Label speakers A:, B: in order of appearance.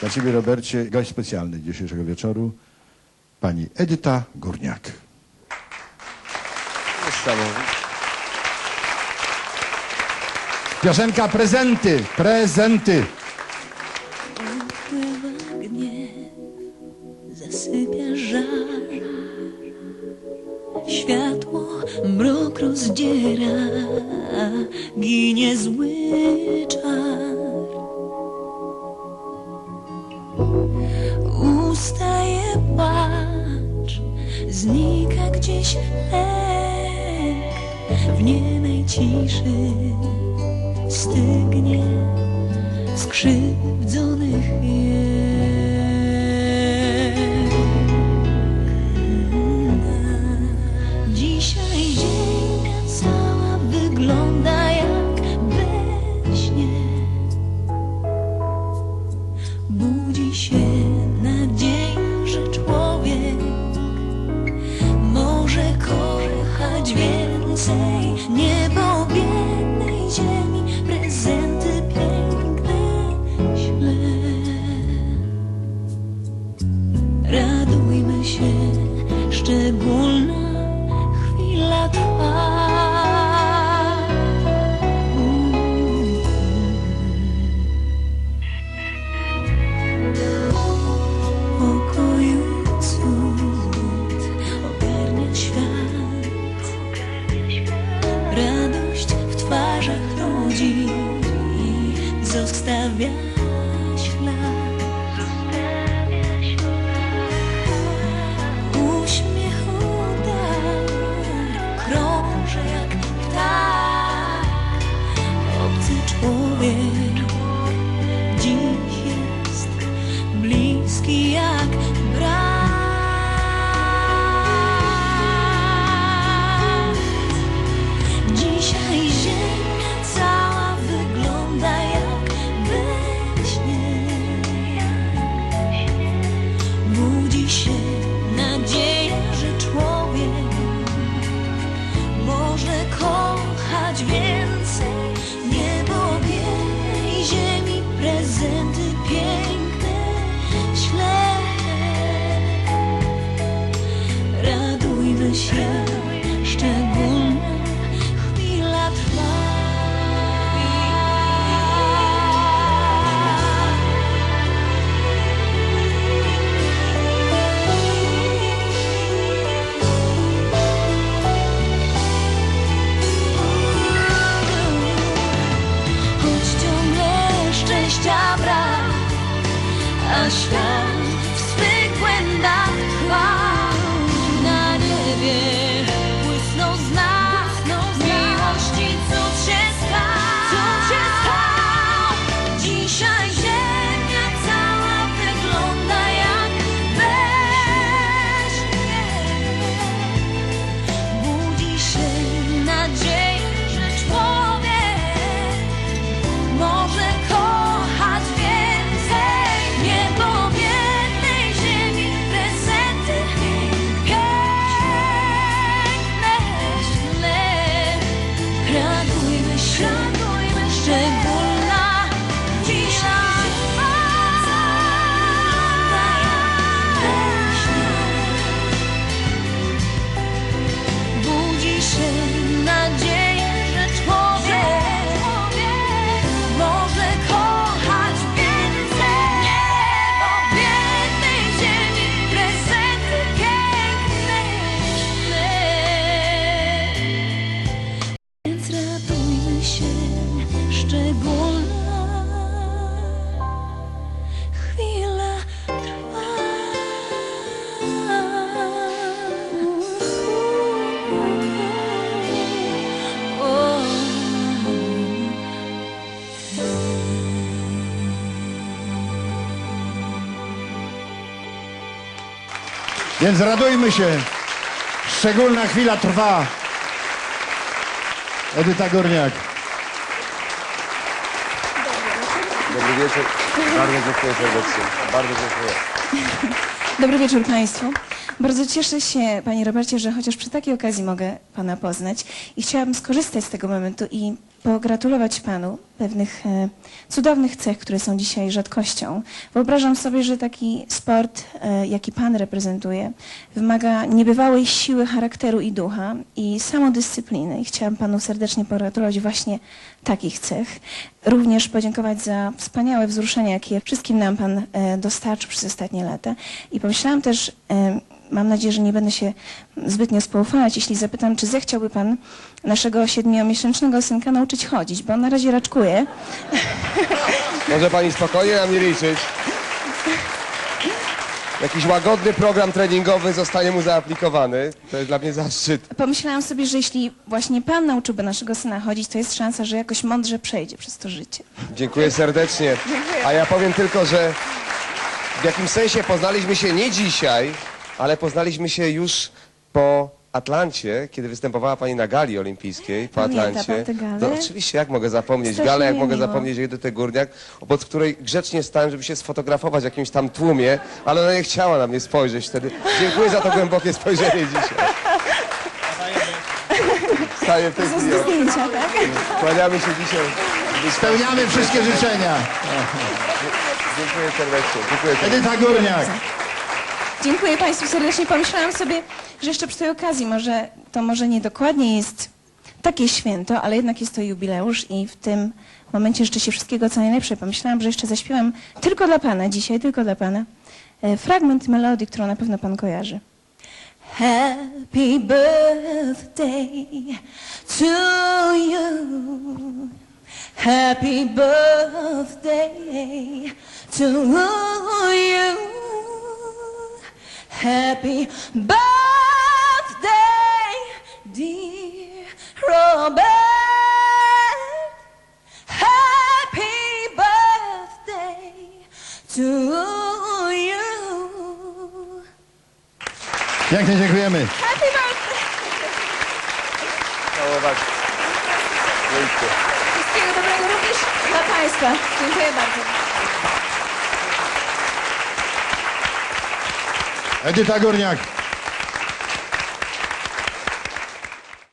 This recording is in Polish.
A: Dla Ciebie, Robercie, gość specjalny dzisiejszego wieczoru, pani Edyta Górniak. Piosenka Prezenty, prezenty.
B: Upływa gniew, zasypia żar. Światło mrok rozdziera, ginie zły w niemej ciszy stygnie skrzywdzonych więcej niebo 面 się, szczególna chwila trwa. Choć ciągle szczęścia brak, a świat Więc radujmy się. Szczególna chwila trwa.
A: Edyta Górniak.
C: Dobry wieczór. Bardzo dziękuję serdecznie. Bardzo dziękuję.
D: Dobry wieczór Państwu. Bardzo cieszę się, Panie Robercie, że chociaż przy takiej okazji mogę Pana poznać i chciałabym skorzystać z tego momentu i pogratulować panu pewnych e, cudownych cech, które są dzisiaj rzadkością. Wyobrażam sobie, że taki sport, e, jaki pan reprezentuje, wymaga niebywałej siły charakteru i ducha i samodyscypliny. I chciałam panu serdecznie pogratulować właśnie takich cech. Również podziękować za wspaniałe wzruszenia, jakie wszystkim nam pan e, dostarczył przez ostatnie lata. I pomyślałam też, mam nadzieję, że nie będę się zbytnio spoufalać, jeśli zapytam, czy zechciałby pan naszego siedmiomiesięcznego synka nauczyć chodzić, bo on na razie raczkuje.
C: Może pani spokojnie na mnie liczyć. Jakiś łagodny program treningowy zostanie mu zaaplikowany. To jest dla mnie zaszczyt.
D: Pomyślałam sobie, że jeśli właśnie pan nauczyłby naszego syna chodzić, to jest szansa, że jakoś mądrze przejdzie przez to życie.
C: Dziękuję serdecznie. A ja powiem tylko, że w jakimś sensie poznaliśmy się nie dzisiaj, ale poznaliśmy się już po Atlancie, kiedy występowała pani na gali olimpijskiej po
D: Pamięta
C: Atlancie.
D: pan tę galę?
C: No oczywiście, jak mogę zapomnieć
D: Strasznie
C: galę, jak mogę
D: miło.
C: zapomnieć Edytę Górniak, obok której grzecznie stałem, żeby się sfotografować w jakimś tam tłumie, ale ona nie chciała na mnie spojrzeć wtedy. Dziękuję za to głębokie spojrzenie dzisiaj. Staję w tej chwili.
D: zdjęcia, tak?
C: Kłaniamy się dzisiaj.
A: Spełniamy wszystkie życzenia.
C: Dziękuję serdecznie. Dziękuję serdecznie.
A: Edyta Górniak.
D: Dziękuję Państwu serdecznie. Pomyślałam sobie, że jeszcze przy tej okazji może to może nie dokładnie jest takie święto, ale jednak jest to jubileusz i w tym momencie życzę się wszystkiego co najlepsze. Pomyślałam, że jeszcze zaśpiewam tylko dla Pana dzisiaj, tylko dla Pana e, fragment melodii, którą na pewno Pan kojarzy. Happy birthday to you. Happy birthday to you. Happy birthday, dear Robert. Happy birthday to you.
A: Pięknie dziękujemy.
D: Happy birthday.
C: Całować. Dziękuję.
D: Wszystkiego dobrego również dla Państwa. Dziękuję bardzo.
A: Edyta Górniak.